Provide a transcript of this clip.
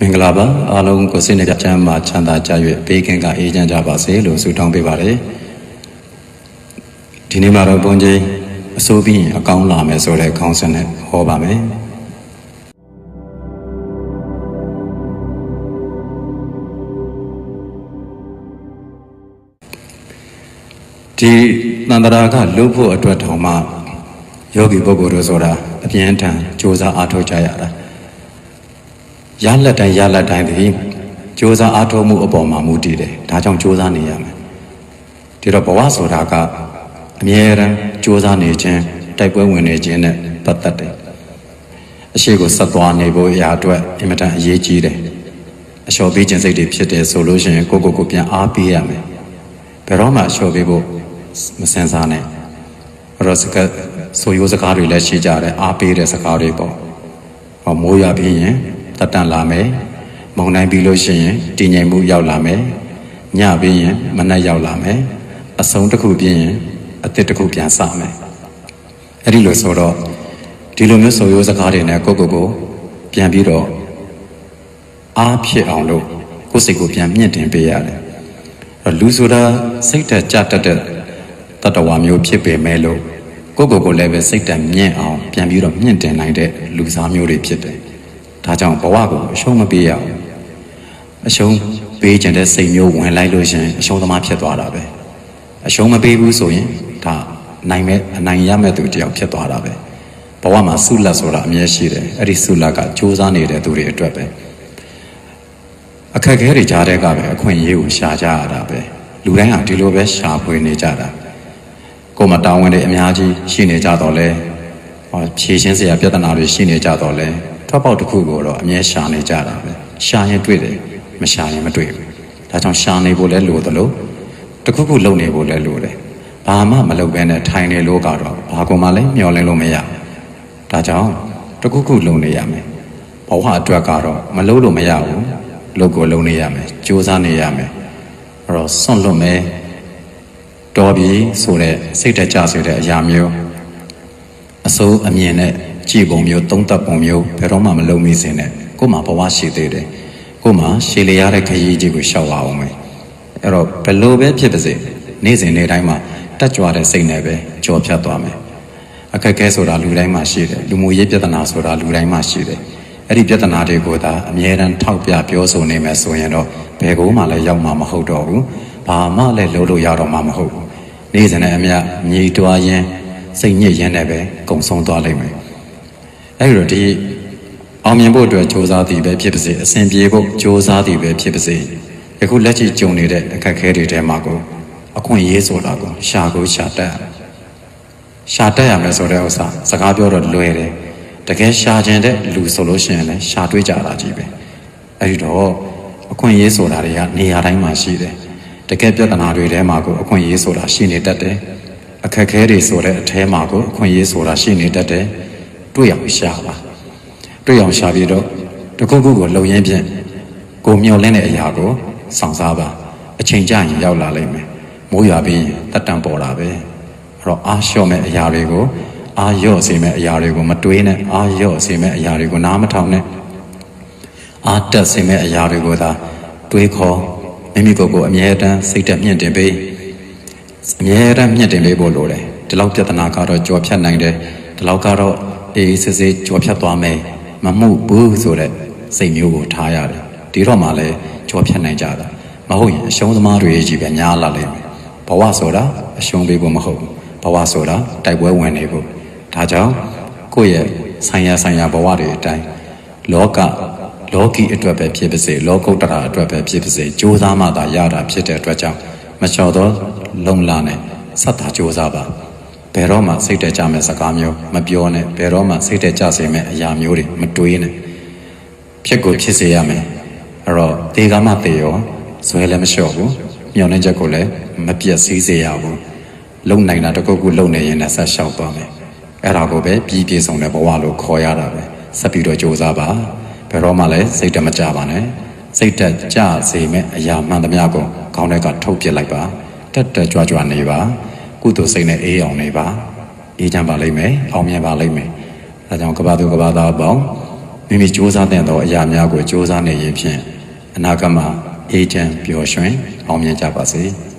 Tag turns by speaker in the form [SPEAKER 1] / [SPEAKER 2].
[SPEAKER 1] မင်္ဂလာပါအားလုံးကိုစိတ်နဲ့ချမ်းသာချမ်းသာကြ၍ဘေးကင်းကအေးချမ်းကြပါစေလို့ဆုတောင်းပေးပါတယ်ဒီနေ့မှာတော့ဘုန်းကြီးအစိုးပြီးရင်အကောင်းလာမယ်ဆိုတဲ့ခေါင်းစဉ်နဲ့ဟောပါမယ်ဒီတန်တရာကလုဖို့အတွက်ထောင်မှယောဂီပုဂ္ဂိုလ်တို့ဆိုတာအပြင်းထန်စ조사အားထုတ်ကြရတာ ရလက်တိုင်းရလက်တိုင်းသည်စ조사အားထုတ်မှုအပေါ်မှာမူတည်တယ်ဒါကြောင့်စ조사နေရမယ်ဒီတော့ဘဝဆိုတာကအမြဲတမ်းစ조사နေခြင်းတိုက်ပွဲဝင်နေခြင်းနဲ့ပတ်သက်တယ်အရှိကိုဆက်သွားနေဖို့အရာအတွက်အင်မတန်အရေးကြီးတယ်အလျှော်ပေးခြင်းစိတ်တွေဖြစ်တယ်ဆိုလို့ရှိရင်ကိုယ့်ကိုယ်ကိုပြန်အားပေးရမယ်ဘယ်တော့မှအလျှော်ပေးဖို့မစင်စားနဲ့အဲ့တော့စကားဆိုရိုးစကားတွေလည်းရှိကြတယ်အားပေးတဲ့စကားတွေပေါ့ ဟောမိုးရပြီးရင် တက်တန်လာမယ်မုန်တိုင်းပြီးလို့ရှိရင်တည်ငြိမ်မှုရောက်လာမယ်ညပြီးရင်မနှက်ရောက်လာမယ်အဆုံးတစ်ခုပြီးရင်အသစ်တစ်ခုပြန်စမယ်အဲ့ဒီလိုဆိုတော့ဒီလိုမျိုးဆိုရိုးစကားတွေနဲ့ကိုယ့်ကိုယ်ကိုပြန်ပြီးတော့အားဖြစ်အောင်လို့ကိုယ်စိတ်ကိုပြန်မြင့်တင်ပေးရတယ်အဲ့တော့လူဆိုတာစိတ်တက်ကြတတ်တဲ့တတ္တဝါမျိုးဖြစ်ပေမဲ့လို့ကိုယ့်ကိုယ်ကိုလည်းပဲစိတ်တက်မြင့်အောင်ပြန်ပြီးတော့မြင့်တင်နိုင်တဲ့လူစားမျိုးတွေဖြစ်တယ်။ ဒါကြောင့်ဘဝကိုအရှုံးမပေးရဘူး။အရှုံးပေးခြင်းတဲ့စိတ်မျိုးဝင်လိုက်လို့ရှရင်အရှုံးသမားဖြစ်သွားတာပဲ။အရှုံးမပေးဘူးဆိုရင်ဒါနိုင်မဲ့အနိုင်ရမဲ့သူတယောက်ဖြစ်သွားတာပဲ။ဘဝမှာဆုလက်ဆိုတာအမြဲရှိတယ်။အဲ့ဒီဆုလက်ကစူးစမ်းနေတဲ့သူတွေအတွက်ပဲ။အခက်အခဲတွေကြားတဲ့ကပဲအခွင့်အရေးကိုရှာကြရတာပဲ။လူတိုင်းဟာဒီလိုပဲရှာဖွေနေကြတာ။ကိုယ်မှာတာဝန်တွေအများကြီးရှိနေကြတော့လဲဟောဖြည့်ရှင်းစရာပြဿနာတွေရှိနေကြတော့လဲ ထွက်ပေါက်တစ်ခုကိုတော့အမြဲရှာနေကြတာပဲရှာရင်တွေ့တယ်မရှာရင်မတွေ့ဘူးဒါကြောင့်ရှာနေဖို့လဲလိုသလိုတစ်ခုခုလုပ်နေဖို့လဲလိုတယ်ဘာမှမလုပ်ဘဲနဲ့ထိုင်နေလို့ကတော့ဘာကောင်မှလည်းမျောလင်းလို့မရဘူးဒါကြောင့်တစ်ခုခုလုပ်နေရမယ်ဘဝအတွက်ကတော့မလုပ်လို့မရဘူးလုပ်ကိုလုပ်နေရမယ်ကြိုးစားနေရမယ်အဲ့တော့စွန့်လွတ်မယ်တော်ပြီဆိုတဲ့စိတ်တကြဆိုတဲ့အရာမျိုးအစိုးအမြင်နဲ့ ကြည်ပုံမျိုးသုံးသက်ပုံမျိုးဘယ်တော့မှမလုံးမိစေနဲ့ကို့မှာဘဝရှိသေးတယ်ကို့မှာရှည်လျားတဲ့ခရီးကြီးကိုရှောက်ပါအောင်မယ်အဲ့တော့ဘယ်လိုပဲဖြစ်ပါစေနေ့စဉ်နေ့တိုင်းမှာတက်ကြွတဲ့စိတ်နဲ့ပဲကြော်ဖြတ်သွားမယ်အခက်အခဲဆိုတာလူတိုင်းမှာရှိတယ်လူမှုရေးပြဿနာဆိုတာလူတိုင်းမှာရှိတယ်အဲ့ဒီပြဿနာတွေကိုသာအမြဲတမ်းထောက်ပြပြောဆိုနေမယ်ဆိုရင်တော့ဘယ်ကိုမှလည်းရောက်မှာမဟုတ်တော့ဘူးဘာမှလည်းလုပ်လို့ရတော့မှာမဟုတ်ဘူးနေ့စဉ်နဲ့အမျှညီတွားရင်စိတ်ညစ်ရင်လည်းပဲကုံဆုံးသွားလိမ့်မယ် အဲဒီတော့ဒီအောင်မြင်ဖို့အတွက်စ조사သည်ပဲဖြစ်ပါစေအစဉ်ပြေဖို့စ조사သည်ပဲဖြစ်ပါစေယခုလက်ရှိကြုံနေတဲ့အခက်အခဲတွေထဲမှာကိုအခွင့်အရေးဆိုတာကိုရှာကိုရှာတတ်ရမယ်ရှာတတ်ရမယ်ဆိုတဲ့ဥစ္စာစကားပြောတော့လွယ်တယ်တကယ်ရှာခြင်းတဲ့လူဆိုလို့ရှိရင်လည်းရှာတွေးကြတာကြီးပဲအဲဒီတော့အခွင့်အရေးဆိုတာတွေကနေရာတိုင်းမှာရှိတယ် တကယ်ပြဿနာတွေထဲမှာကိုအခွင့်အရေးဆိုတာရှိနေတတ်တယ်အခက်အခဲတွေဆိုတဲ့အထဲမှာကိုအခွင့်အရေးဆိုတာရှိနေတတ်တယ် တွေ့အောင်ရှာပါတွေ့အောင်ရှာပြီးတော့တစ်ခုခုကိုလုံရင်းဖြင့်ကိုမျောလင်းတဲ့အရာကိုဆောင်စားပါအချိန်ကြာရင်ရောက်လာလိမ့်မယ်မိုးရွာပြီးရင်တက်တန်ပေါ်လာပဲအဲ့တော့အားလျှော့မဲ့အရာတွေကိုအားလျော့စေမဲ့အရာတွေကိုမတွေးနဲ့အားလျော့စေမဲ့အရာတွေကိုနားမထောင်နဲ့အားတက်စေမဲ့အရာတွေကိုသာတွေးခေါ်မိမိကိုယ်ကိုအမြဲတမ်းစိတ်တက်မြင့်တင်ပေးအမြဲတမ်းမြင့်တင်ပေးဖို့လိုတယ်ဒီလောက်ပြဿနာကတော့ကြော်ဖြတ်နိုင်တယ်ဒီလောက်ကတော့ အေးအေးဆေးဆေးကြော်ဖြတ်သွားမယ်မမှုဘူးဆိုတဲ့စိတ်မျိုးကိုထားရတယ်ဒီတော့မှလည်းကြော်ဖြတ်နိုင်ကြတာမဟုတ်ရင်အရှုံးသမားတွေကြီးပဲညားလာလိမ့်မယ်ဘဝဆိုတာအရှုံးပေးဖို့မဟုတ်ဘူးဘဝဆိုတာတိုက်ပွဲဝင်နေဖို့ဒါကြောင့်ကိုယ့်ရဲ့ဆိုင်ရာဆိုင်ရာဘဝတွေအတိုင်းလောကလောကီအတွက်ပဲဖြစ်ပါစေလောကုတ္တရာအတွက်ပဲဖြစ်ပါစေကြိုးစားမှသာရတာဖြစ်တဲ့အတွက်ကြောင့်မလျှော်သောလုံလာနဲ့ဆက်တာကြိုးစားပါဘ ယ်တော့မှစိတ်တကြမဲ့စကားမျိုးမပြောနဲ့ဘယ်တော့မှစိတ်တကြစေမဲ့အရာမျိုးတွေမတွေးနဲ့ဖြစ်ကိုဖြစ်စေရမယ်အဲ့တော့ဒေဂမတေရောဇွဲလည်းမလျှော့ဘူးမျောနေချက်ကိုလည်းမပြတ်စည်းစေရဘူးလုံနိုင်တာတစ်ခုခုလုံနေရင်လည်းဆက်လျှောက်သွားမယ်အဲ့ဒါကိုပဲပြီးပြည့်စုံတဲ့ဘဝလို့ခေါ်ရတာပဲဆက်ပြီးတော့ကြိုးစားပါဘယ်တော့မှလည်းစိတ်တမကြပါနဲ့စိတ်တက်ကြစေမဲ့အရာမှန်သမျှကိုခေါင်းထဲကထုတ်ပစ်လိုက်ပါတက်တက်ကြွကြွနေပါ ကုသိုလ်စိတ်နဲ့အေးအောင်နေပါအေးချမ်းပါလိမ့်မယ်အောင်မြင်ပါလိမ့်မယ်အဲကြောင့်ကဘာသူကဘာသားပေါင်းမိမိစူးစမ်းတဲ့သောအရာများကိုစူးစမ်းနေရင်ဖြင့်အနာဂတ်မှာအေးချမ်းပျော်ရွှင်အောင်မြင်ကြပါစေ။